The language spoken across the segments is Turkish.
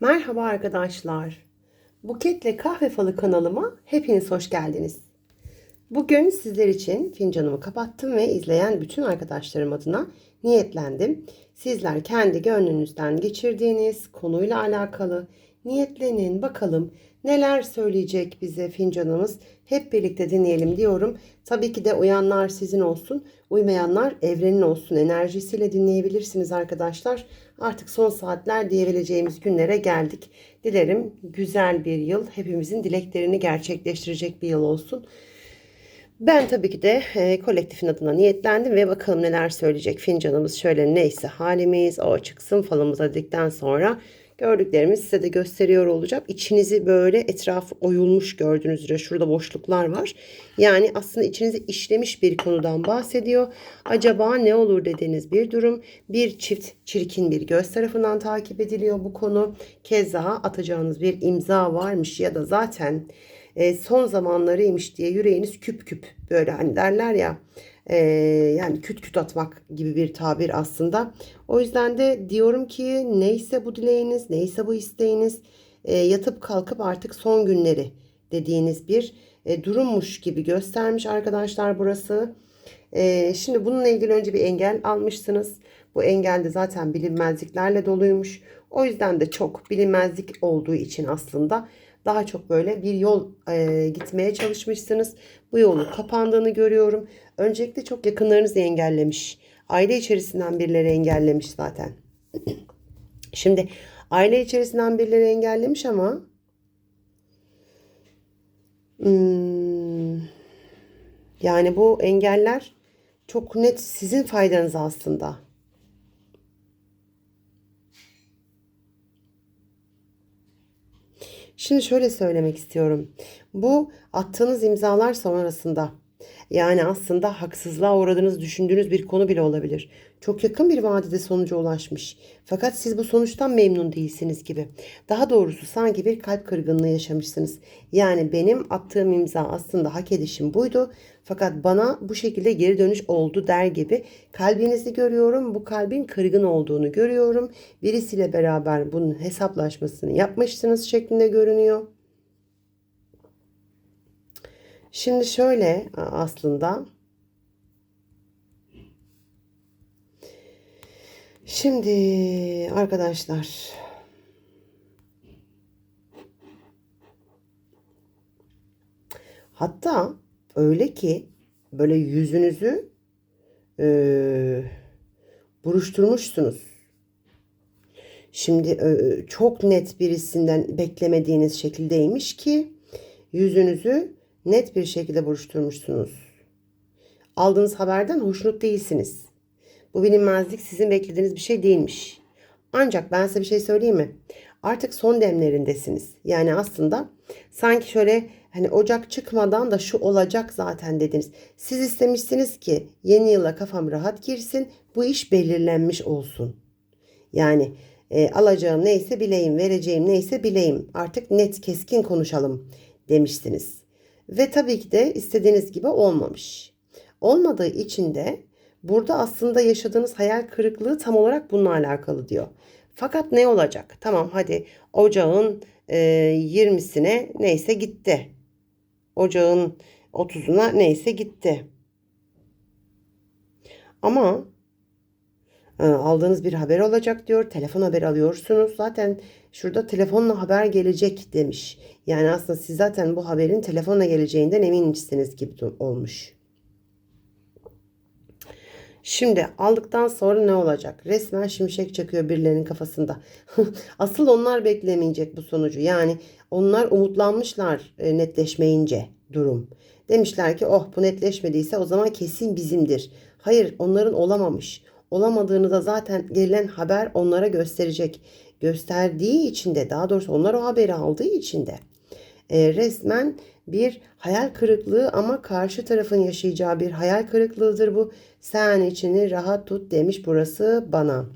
Merhaba arkadaşlar. Buketle Kahve Falı kanalıma hepiniz hoş geldiniz. Bugün sizler için fincanımı kapattım ve izleyen bütün arkadaşlarım adına niyetlendim. Sizler kendi gönlünüzden geçirdiğiniz konuyla alakalı niyetlenin bakalım neler söyleyecek bize fincanımız hep birlikte dinleyelim diyorum. Tabii ki de uyanlar sizin olsun, uymayanlar evrenin olsun enerjisiyle dinleyebilirsiniz arkadaşlar. Artık son saatler diyebileceğimiz günlere geldik. Dilerim güzel bir yıl, hepimizin dileklerini gerçekleştirecek bir yıl olsun. Ben tabii ki de e, kolektifin adına niyetlendim ve bakalım neler söyleyecek fincanımız şöyle neyse halimiz o çıksın falımıza dedikten sonra gördüklerimi size de gösteriyor olacağım. İçinizi böyle etrafı oyulmuş gördüğünüz üzere şurada boşluklar var. Yani aslında içinizi işlemiş bir konudan bahsediyor. Acaba ne olur dediğiniz bir durum. Bir çift çirkin bir göz tarafından takip ediliyor bu konu. Keza atacağınız bir imza varmış ya da zaten e, son zamanlarıymış diye yüreğiniz küp küp böyle hani derler ya e, yani küt küt atmak gibi bir tabir aslında. O yüzden de diyorum ki neyse bu dileğiniz neyse bu isteğiniz e, yatıp kalkıp artık son günleri dediğiniz bir e, durummuş gibi göstermiş arkadaşlar burası. E, şimdi bununla ilgili önce bir engel almışsınız. Bu engel de zaten bilinmezliklerle doluymuş. O yüzden de çok bilinmezlik olduğu için aslında daha çok böyle bir yol e, gitmeye çalışmışsınız. Bu yolun kapandığını görüyorum. Öncelikle çok yakınlarınızı engellemiş. Aile içerisinden birileri engellemiş zaten. Şimdi aile içerisinden birileri engellemiş ama hmm, yani bu engeller çok net sizin faydanız aslında. Şimdi şöyle söylemek istiyorum. Bu attığınız imzalar sonrasında yani aslında haksızlığa uğradığınız düşündüğünüz bir konu bile olabilir. Çok yakın bir vadede sonuca ulaşmış. Fakat siz bu sonuçtan memnun değilsiniz gibi. Daha doğrusu sanki bir kalp kırgınlığı yaşamışsınız. Yani benim attığım imza aslında hak edişim buydu. Fakat bana bu şekilde geri dönüş oldu der gibi kalbinizi görüyorum. Bu kalbin kırgın olduğunu görüyorum. Birisiyle beraber bunun hesaplaşmasını yapmışsınız şeklinde görünüyor. Şimdi şöyle aslında Şimdi arkadaşlar hatta öyle ki böyle yüzünüzü e, buruşturmuşsunuz. Şimdi e, çok net birisinden beklemediğiniz şekildeymiş ki yüzünüzü net bir şekilde buruşturmuşsunuz. Aldığınız haberden hoşnut değilsiniz. Bu bilinmezlik sizin beklediğiniz bir şey değilmiş. Ancak ben size bir şey söyleyeyim mi? Artık son demlerindesiniz. Yani aslında sanki şöyle hani ocak çıkmadan da şu olacak zaten dediniz. Siz istemişsiniz ki yeni yıla kafam rahat girsin. Bu iş belirlenmiş olsun. Yani e, alacağım neyse bileyim, vereceğim neyse bileyim. Artık net keskin konuşalım demiştiniz. Ve tabii ki de istediğiniz gibi olmamış. Olmadığı için de burada aslında yaşadığınız hayal kırıklığı tam olarak bununla alakalı diyor. Fakat ne olacak? Tamam hadi ocağın e, 20'sine neyse gitti. Ocağın 30'una neyse gitti. Ama aldığınız bir haber olacak diyor. Telefon haber alıyorsunuz. Zaten şurada telefonla haber gelecek demiş. Yani aslında siz zaten bu haberin telefonla geleceğinden eminmişsiniz gibi olmuş. Şimdi aldıktan sonra ne olacak? Resmen şimşek çakıyor birilerinin kafasında. Asıl onlar beklemeyecek bu sonucu. Yani onlar umutlanmışlar e, netleşmeyince durum. Demişler ki oh bu netleşmediyse o zaman kesin bizimdir. Hayır onların olamamış. Olamadığını da zaten gelen haber onlara gösterecek. Gösterdiği için de daha doğrusu onlar o haberi aldığı için de e, resmen bir hayal kırıklığı ama karşı tarafın yaşayacağı bir hayal kırıklığıdır bu. Sen içini rahat tut demiş burası bana.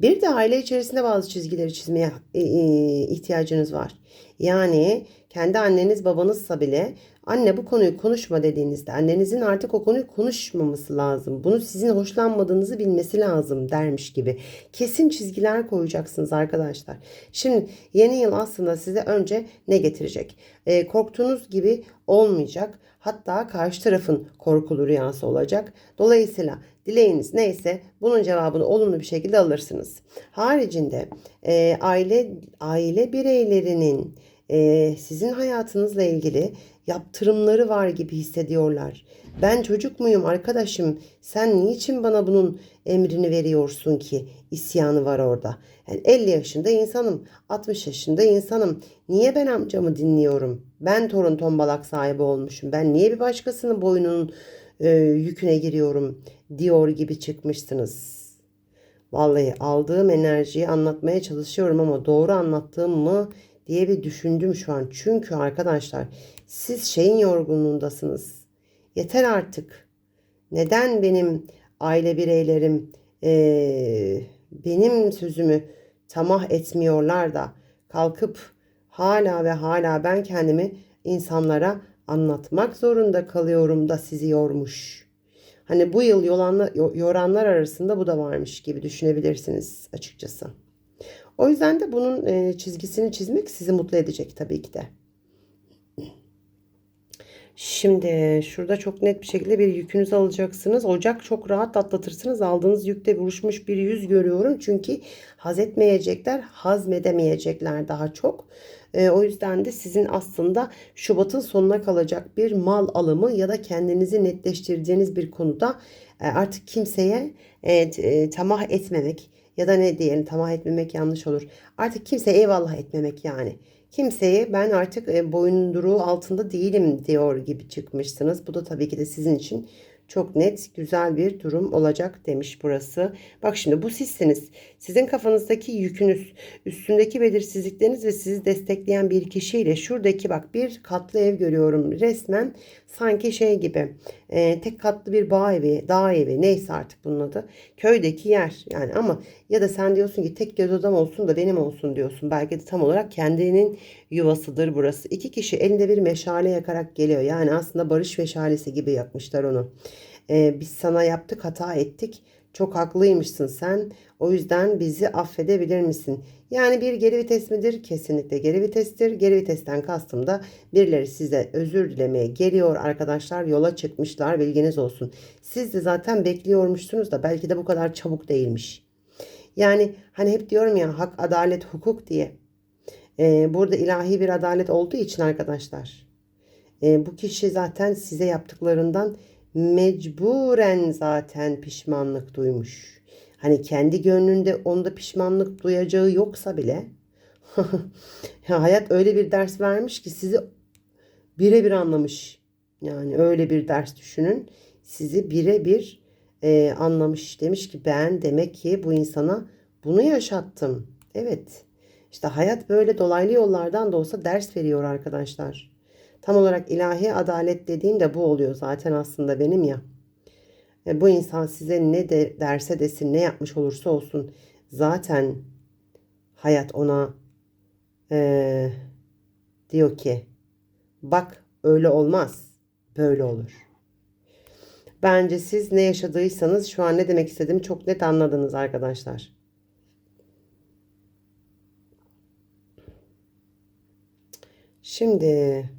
Bir de aile içerisinde bazı çizgileri çizmeye e, e, ihtiyacınız var. Yani kendi anneniz babanızsa bile Anne bu konuyu konuşma dediğinizde annenizin artık o konuyu konuşmaması lazım. Bunu sizin hoşlanmadığınızı bilmesi lazım dermiş gibi. Kesin çizgiler koyacaksınız arkadaşlar. Şimdi yeni yıl aslında size önce ne getirecek? Ee, korktuğunuz gibi olmayacak. Hatta karşı tarafın korkulu rüyası olacak. Dolayısıyla dileğiniz neyse bunun cevabını olumlu bir şekilde alırsınız. Haricinde e, aile aile bireylerinin e, sizin hayatınızla ilgili yaptırımları var gibi hissediyorlar. Ben çocuk muyum arkadaşım? Sen niçin bana bunun emrini veriyorsun ki? İsyanı var orada. Yani 50 yaşında insanım, 60 yaşında insanım. Niye ben amcamı dinliyorum? Ben torun tombalak sahibi olmuşum. Ben niye bir başkasının boynunun e, yüküne giriyorum diyor gibi çıkmışsınız. Vallahi aldığım enerjiyi anlatmaya çalışıyorum ama doğru anlattığım mı diye bir düşündüm şu an. Çünkü arkadaşlar siz şeyin yorgunluğundasınız. Yeter artık. Neden benim aile bireylerim eee, benim sözümü tamah etmiyorlar da kalkıp hala ve hala ben kendimi insanlara anlatmak zorunda kalıyorum da sizi yormuş. Hani bu yıl yoranlar arasında bu da varmış gibi düşünebilirsiniz açıkçası. O yüzden de bunun e, çizgisini çizmek sizi mutlu edecek tabii ki de. Şimdi şurada çok net bir şekilde bir yükünüzü alacaksınız. Ocak çok rahat atlatırsınız. Aldığınız yükte buruşmuş bir yüz görüyorum. Çünkü haz etmeyecekler, hazmedemeyecekler daha çok. E, o yüzden de sizin aslında Şubat'ın sonuna kalacak bir mal alımı ya da kendinizi netleştireceğiniz bir konuda e, artık kimseye e, e, tamah etmemek ya da ne diyelim tamah etmemek yanlış olur. Artık kimseye eyvallah etmemek yani. Kimseye ben artık e, boyunduruğu altında değilim diyor gibi çıkmışsınız. Bu da tabii ki de sizin için çok net güzel bir durum olacak demiş burası. Bak şimdi bu sizsiniz. Sizin kafanızdaki yükünüz, üstündeki belirsizlikleriniz ve sizi destekleyen bir kişiyle şuradaki bak bir katlı ev görüyorum. Resmen sanki şey gibi e, tek katlı bir bağ evi, dağ evi neyse artık bunun adı. Köydeki yer yani ama ya da sen diyorsun ki tek göz odam olsun da benim olsun diyorsun. Belki de tam olarak kendinin yuvasıdır burası. İki kişi elinde bir meşale yakarak geliyor. Yani aslında barış meşalesi gibi yakmışlar onu. Ee, biz sana yaptık hata ettik. Çok haklıymışsın sen. O yüzden bizi affedebilir misin? Yani bir geri vites midir? Kesinlikle geri vitestir. Geri vitesten kastım da birileri size özür dilemeye geliyor arkadaşlar. Yola çıkmışlar bilginiz olsun. Siz de zaten bekliyormuşsunuz da belki de bu kadar çabuk değilmiş. Yani hani hep diyorum ya hak, adalet, hukuk diye. Ee, burada ilahi bir adalet olduğu için arkadaşlar. e, bu kişi zaten size yaptıklarından mecburen zaten pişmanlık duymuş. Hani kendi gönlünde onda pişmanlık duyacağı yoksa bile ya hayat öyle bir ders vermiş ki sizi birebir anlamış. Yani öyle bir ders düşünün. Sizi birebir e, anlamış. Demiş ki ben demek ki bu insana bunu yaşattım. Evet. İşte hayat böyle dolaylı yollardan da olsa ders veriyor arkadaşlar. Tam olarak ilahi adalet dediğim de bu oluyor zaten aslında benim ya. E, bu insan size ne de derse desin ne yapmış olursa olsun zaten hayat ona e, diyor ki bak öyle olmaz böyle olur. Bence siz ne yaşadıysanız şu an ne demek istediğimi çok net anladınız arkadaşlar. Şimdi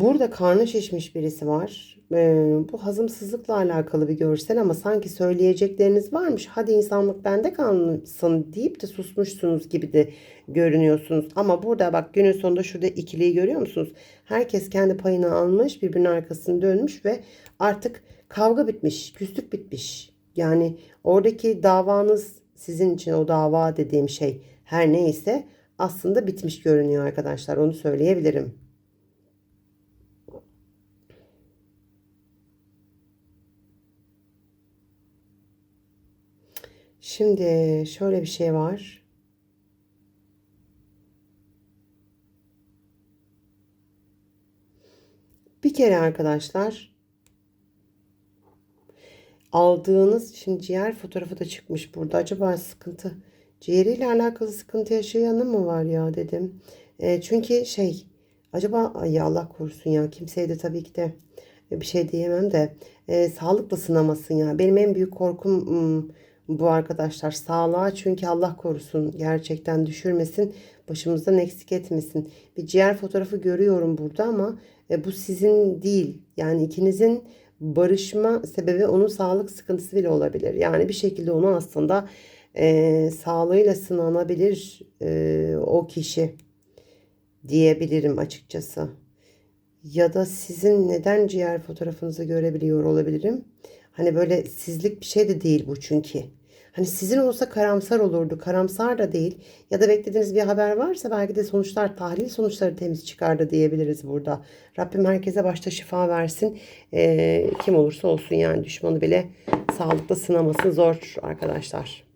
burada karnı şişmiş birisi var. Ee, bu hazımsızlıkla alakalı bir görsel ama sanki söyleyecekleriniz varmış. Hadi insanlık bende kalsın deyip de susmuşsunuz gibi de görünüyorsunuz. Ama burada bak günün sonunda şurada ikiliyi görüyor musunuz? Herkes kendi payını almış, birbirinin arkasını dönmüş ve artık kavga bitmiş, küslük bitmiş. Yani oradaki davanız sizin için o dava dediğim şey her neyse aslında bitmiş görünüyor arkadaşlar. Onu söyleyebilirim. Şimdi şöyle bir şey var. Bir kere arkadaşlar aldığınız şimdi ciğer fotoğrafı da çıkmış burada. Acaba sıkıntı Ciğeriyle alakalı sıkıntı yaşayanı mı var ya dedim. E, çünkü şey acaba ay Allah korusun ya kimseye de tabii ki de bir şey diyemem de e, sağlıkla sınamasın ya. Benim en büyük korkum hmm, bu arkadaşlar sağlığa çünkü Allah korusun gerçekten düşürmesin başımızdan eksik etmesin. Bir ciğer fotoğrafı görüyorum burada ama e, bu sizin değil yani ikinizin barışma sebebi onun sağlık sıkıntısı bile olabilir. Yani bir şekilde onu aslında e, sağlığıyla sınanabilir e, o kişi diyebilirim açıkçası. Ya da sizin neden ciğer fotoğrafınızı görebiliyor olabilirim. Hani böyle sizlik bir şey de değil bu çünkü. Hani sizin olsa karamsar olurdu. Karamsar da değil. Ya da beklediğiniz bir haber varsa belki de sonuçlar, tahlil sonuçları temiz çıkardı diyebiliriz burada. Rabbim herkese başta şifa versin. Ee, kim olursa olsun yani düşmanı bile sağlıklı sınaması zor arkadaşlar.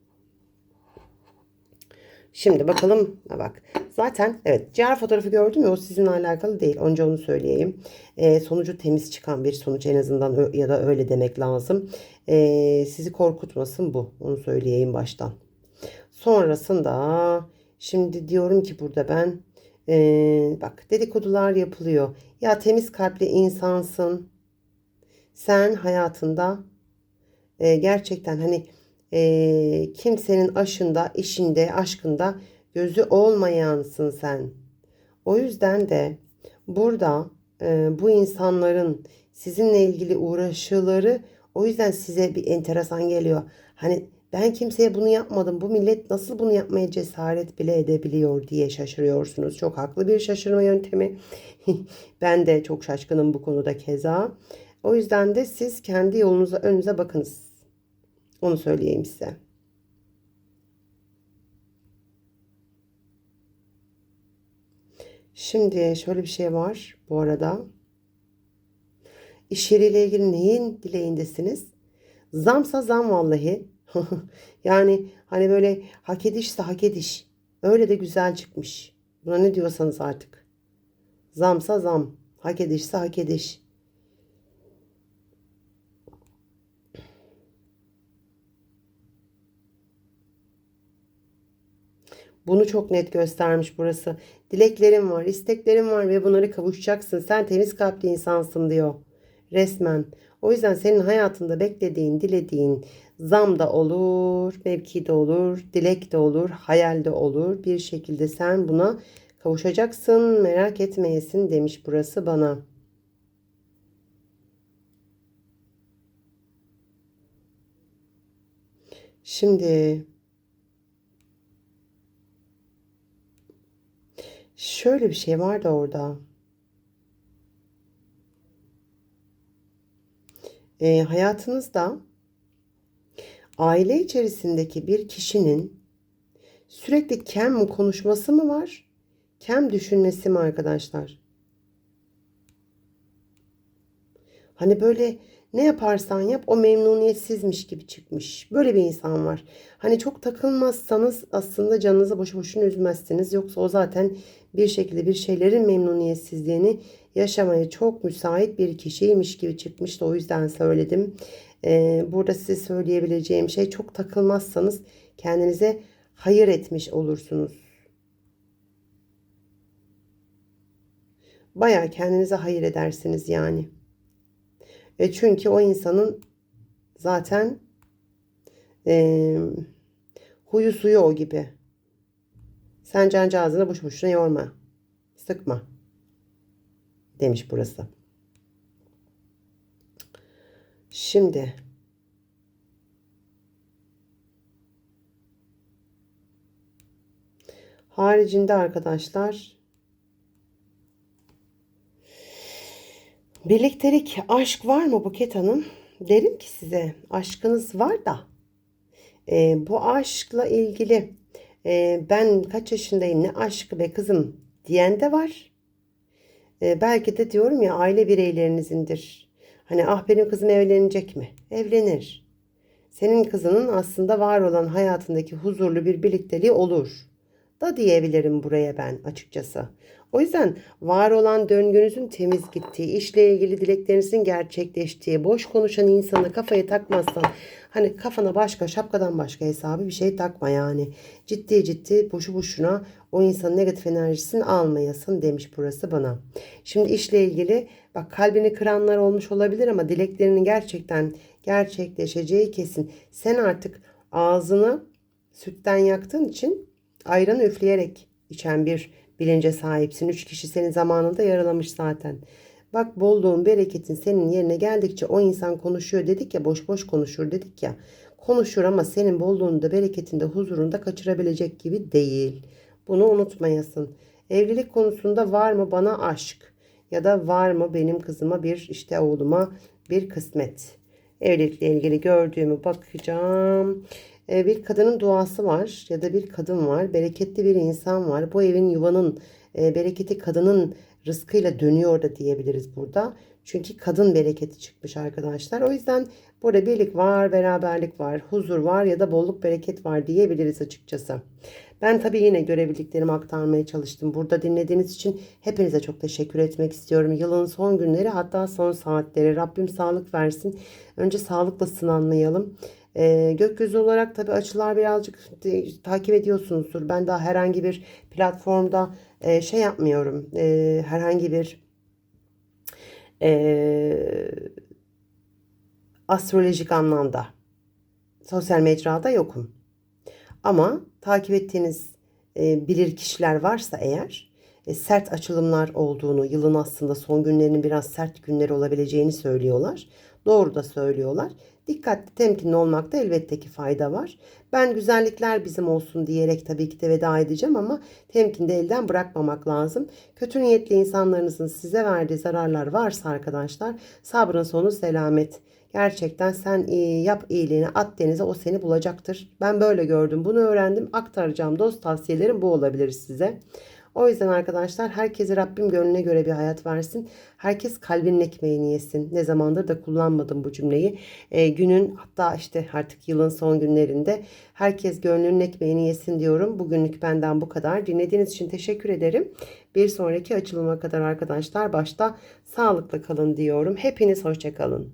Şimdi bakalım. Bak. Zaten evet ciğer fotoğrafı gördüm ya o sizinle alakalı değil. Önce onu söyleyeyim. E, sonucu temiz çıkan bir sonuç en azından ya da öyle demek lazım. E, sizi korkutmasın bu. Onu söyleyeyim baştan. Sonrasında şimdi diyorum ki burada ben e, bak dedikodular yapılıyor. Ya temiz kalpli insansın. Sen hayatında e, gerçekten hani e, kimsenin aşında, işinde, aşkında gözü olmayansın sen. O yüzden de burada e, bu insanların sizinle ilgili uğraşıları o yüzden size bir enteresan geliyor. Hani ben kimseye bunu yapmadım. Bu millet nasıl bunu yapmaya cesaret bile edebiliyor diye şaşırıyorsunuz. Çok haklı bir şaşırma yöntemi. ben de çok şaşkınım bu konuda keza. O yüzden de siz kendi yolunuza önünüze bakınız. Onu söyleyeyim size. Şimdi şöyle bir şey var bu arada. İş yeriyle ilgili neyin dileğindesiniz? Zamsa zam vallahi. yani hani böyle hak edişse hak ediş. Öyle de güzel çıkmış. Buna ne diyorsanız artık. Zamsa zam. Hak edişse hak ediş. Bunu çok net göstermiş burası. Dileklerim var, isteklerim var ve bunları kavuşacaksın. Sen temiz kalpli insansın diyor. Resmen. O yüzden senin hayatında beklediğin, dilediğin zam da olur, mevki de olur, dilek de olur, hayal de olur. Bir şekilde sen buna kavuşacaksın, merak etmeyesin demiş burası bana. Şimdi Şöyle bir şey var da orada. E, hayatınızda aile içerisindeki bir kişinin sürekli kem konuşması mı var? Kem düşünmesi mi arkadaşlar? Hani böyle ne yaparsan yap o memnuniyetsizmiş gibi çıkmış. Böyle bir insan var. Hani çok takılmazsanız aslında canınızı boşu boşuna üzmezsiniz. Yoksa o zaten bir şekilde bir şeylerin memnuniyetsizliğini yaşamaya çok müsait bir kişiymiş gibi çıkmıştı. O yüzden söyledim. Ee, burada size söyleyebileceğim şey çok takılmazsanız kendinize hayır etmiş olursunuz. Baya kendinize hayır edersiniz yani. E çünkü o insanın zaten e, huyu suyu o gibi. Sen cancağızını boş boşuna yorma. Sıkma. Demiş burası. Şimdi haricinde arkadaşlar Birliktelik, aşk var mı Buket Hanım? Derim ki size aşkınız var da e, bu aşkla ilgili e, ben kaç yaşındayım ne aşkı be kızım diyen de var. E, belki de diyorum ya aile bireylerinizin,dir. Hani ah benim kızım evlenecek mi? Evlenir. Senin kızının aslında var olan hayatındaki huzurlu bir birlikteliği olur da diyebilirim buraya ben açıkçası. O yüzden var olan döngünüzün temiz gittiği, işle ilgili dileklerinizin gerçekleştiği, boş konuşan insanı kafaya takmazsan, hani kafana başka, şapkadan başka hesabı bir şey takma yani. Ciddi ciddi boşu boşuna o insanın negatif enerjisini almayasın demiş burası bana. Şimdi işle ilgili bak kalbini kıranlar olmuş olabilir ama dileklerinin gerçekten gerçekleşeceği kesin. Sen artık ağzını sütten yaktığın için ayranı üfleyerek içen bir bilince sahipsin. Üç kişi seni zamanında yaralamış zaten. Bak bolluğun, bereketin senin yerine geldikçe o insan konuşuyor dedik ya boş boş konuşur dedik ya. Konuşur ama senin bolluğunu da bereketini de huzurunu da kaçırabilecek gibi değil. Bunu unutmayasın. Evlilik konusunda var mı bana aşk ya da var mı benim kızıma bir işte oğluma bir kısmet. Evlilikle ilgili gördüğümü bakacağım. Ee, bir kadının duası var ya da bir kadın var. Bereketli bir insan var. Bu evin yuvanın e, bereketi kadının rızkıyla dönüyor da diyebiliriz burada. Çünkü kadın bereketi çıkmış arkadaşlar. O yüzden burada birlik var, beraberlik var, huzur var ya da bolluk bereket var diyebiliriz açıkçası. Ben tabii yine görebildiklerimi aktarmaya çalıştım. Burada dinlediğiniz için hepinize çok teşekkür etmek istiyorum. Yılın son günleri hatta son saatleri Rabbim sağlık versin. Önce sağlıkla sınanmayalım. Ee, gökyüzü olarak tabii açılar birazcık de- takip ediyorsunuzdur. Ben daha herhangi bir platformda e, şey yapmıyorum. E, herhangi bir e, astrolojik anlamda sosyal mecrada yokum. Ama takip ettiğiniz e, bilir kişiler varsa eğer e, sert açılımlar olduğunu, yılın aslında son günlerinin biraz sert günleri olabileceğini söylüyorlar. Doğru da söylüyorlar. Dikkatli, temkinli olmakta elbette ki fayda var. Ben güzellikler bizim olsun diyerek tabii ki de veda edeceğim ama temkini de elden bırakmamak lazım. Kötü niyetli insanlarınızın size verdiği zararlar varsa arkadaşlar sabrın sonu selamet. Gerçekten sen yap iyiliğini at denize o seni bulacaktır. Ben böyle gördüm bunu öğrendim aktaracağım dost tavsiyelerim bu olabilir size. O yüzden arkadaşlar herkese Rabbim gönlüne göre bir hayat versin. Herkes kalbinin ekmeğini yesin. Ne zamandır da kullanmadım bu cümleyi. Ee, günün hatta işte artık yılın son günlerinde herkes gönlünün ekmeğini yesin diyorum. Bugünlük benden bu kadar. Dinlediğiniz için teşekkür ederim. Bir sonraki açılıma kadar arkadaşlar başta sağlıklı kalın diyorum. Hepiniz hoşçakalın.